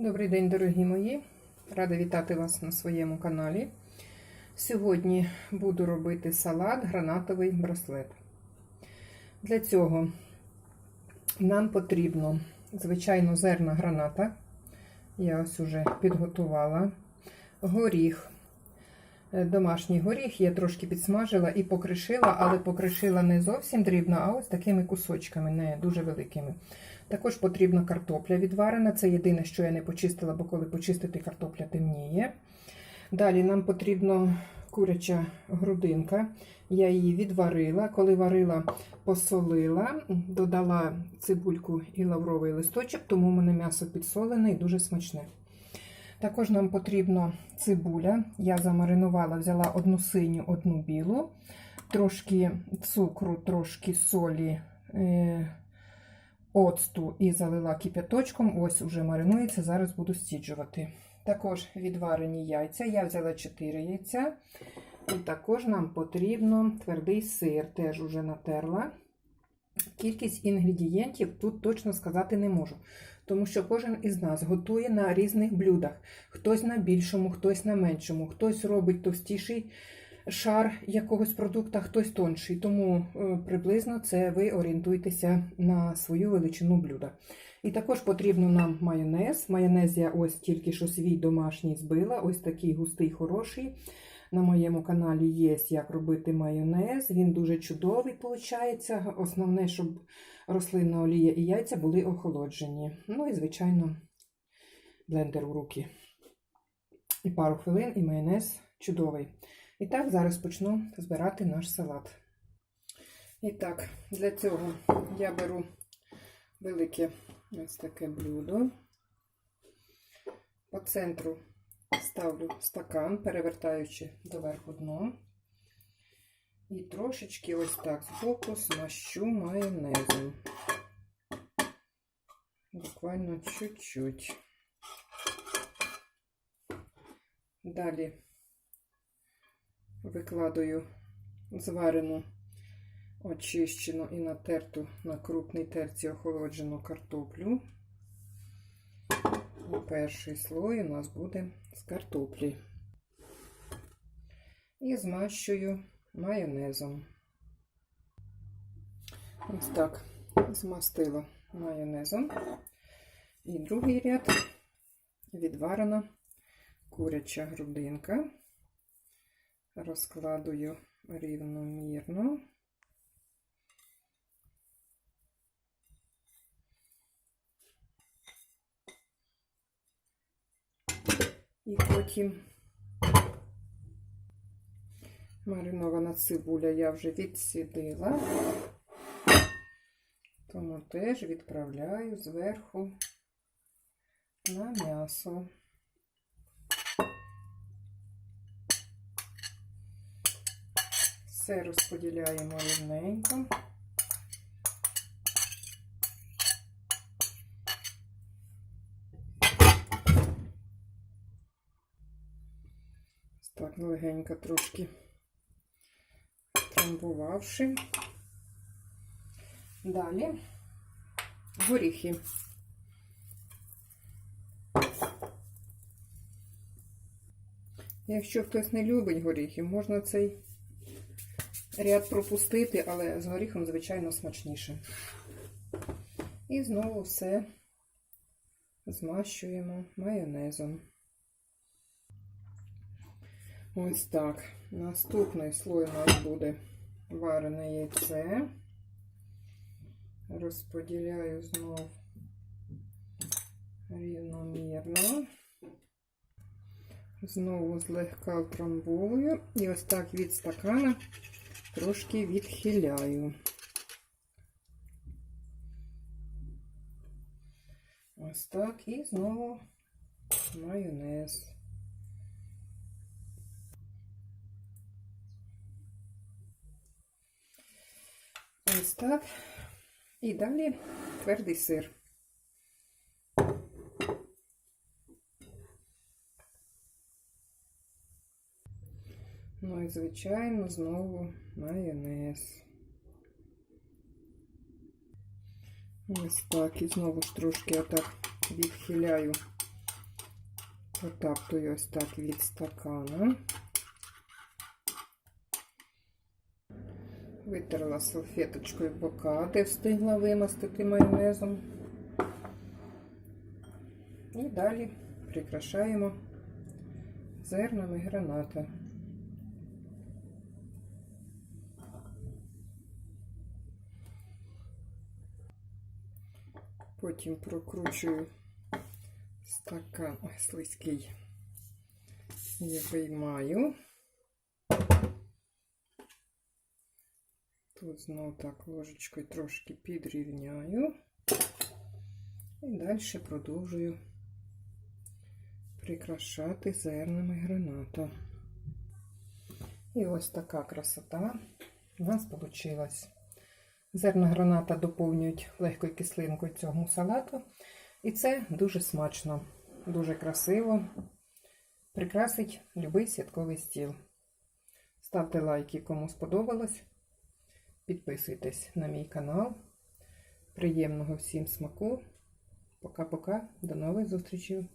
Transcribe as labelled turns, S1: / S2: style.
S1: Добрий день, дорогі мої! Рада вітати вас на своєму каналі. Сьогодні буду робити салат гранатовий браслет. Для цього нам потрібно, звичайно, зерна граната. Я ось уже підготувала. Горіх. Е, Домашній горіх я трошки підсмажила і покришила, але покришила не зовсім дрібно, а ось такими кусочками, не дуже великими. Також потрібна картопля відварена. Це єдине, що я не почистила, бо коли почистити картопля темніє. Далі нам потрібна куряча грудинка. Я її відварила. Коли варила, посолила, додала цибульку і лавровий листочок, тому в мене м'ясо підсолене і дуже смачне. Також нам потрібна цибуля. Я замаринувала, взяла одну синю, одну білу, трошки цукру, трошки солі. Е оцту і залила кип'яточком. Ось уже маринується, зараз буду стіджувати. Також відварені яйця. Я взяла 4 яйця. І також нам потрібно твердий сир, теж уже натерла. Кількість інгредієнтів тут точно сказати не можу. Тому що кожен із нас готує на різних блюдах. Хтось на більшому, хтось на меншому, хтось робить товстіший шар якогось продукту, хтось тонший. Тому е, приблизно це ви орієнтуєтеся на свою величину блюда. І також потрібно нам майонез. Майонез я ось тільки що свій домашній збила, ось такий густий, хороший. На моєму каналі є, як робити майонез. Він дуже чудовий, виходить. Основне, щоб рослинна олія і яйця були охолоджені. Ну і, звичайно, блендер у руки. І пару хвилин, і майонез чудовий. І так, зараз почну збирати наш салат. І так, для цього я беру велике ось таке блюдо. По центру ставлю стакан, перевертаючи доверху дно. І трошечки ось так збоку смащу майонезом. Буквально чуть-чуть. Далі викладаю зварену, очищену і натерту на крупній терці охолоджену картоплю. І перший слой у нас буде з картоплі. І змащую майонезом. Ось так змастила майонезом. І другий ряд відварена куряча грудинка розкладую рівномірно. І потім маринована цибуля я вже відсідила, тому теж відправляю зверху на м'ясо. Все розподіляємо рівненько. Так, легенько трошки трамбувавши. Далі горіхи. Якщо хтось не любить горіхи, можна цей ряд пропустити, але з горіхом, звичайно, смачніше. І знову все змащуємо майонезом. Ось так. Наступний слой у нас буде варене яйце. Розподіляю знов рівномірно. Знову злегка утрамбовую. І ось так від стакана трошки відхиляю. Ось так і знову майонез. Ось. І далі твердий сир. Ну і, звичайно, знову майонез. Ось так. І знову ж трошки отак відхиляю Протаптую ось так від стакана. Витерла салфеточкою бока, де встигла вимастити майонезом. І далі прикрашаємо зернами граната. Потім прокручую стакан ой, слизький і виймаю. Тут знову так ложечкою трошки підрівняю. І далі продовжую прикрашати зернами граната. І ось така красота у нас вийшла. Зерна граната доповнюють легкою кислинкою цього салату. І це дуже смачно, дуже красиво. Прикрасить любий святковий стіл. Ставте лайки, кому сподобалось. Підписуйтесь на мій канал. Приємного всім смаку. Пока-пока. До нових зустрічей!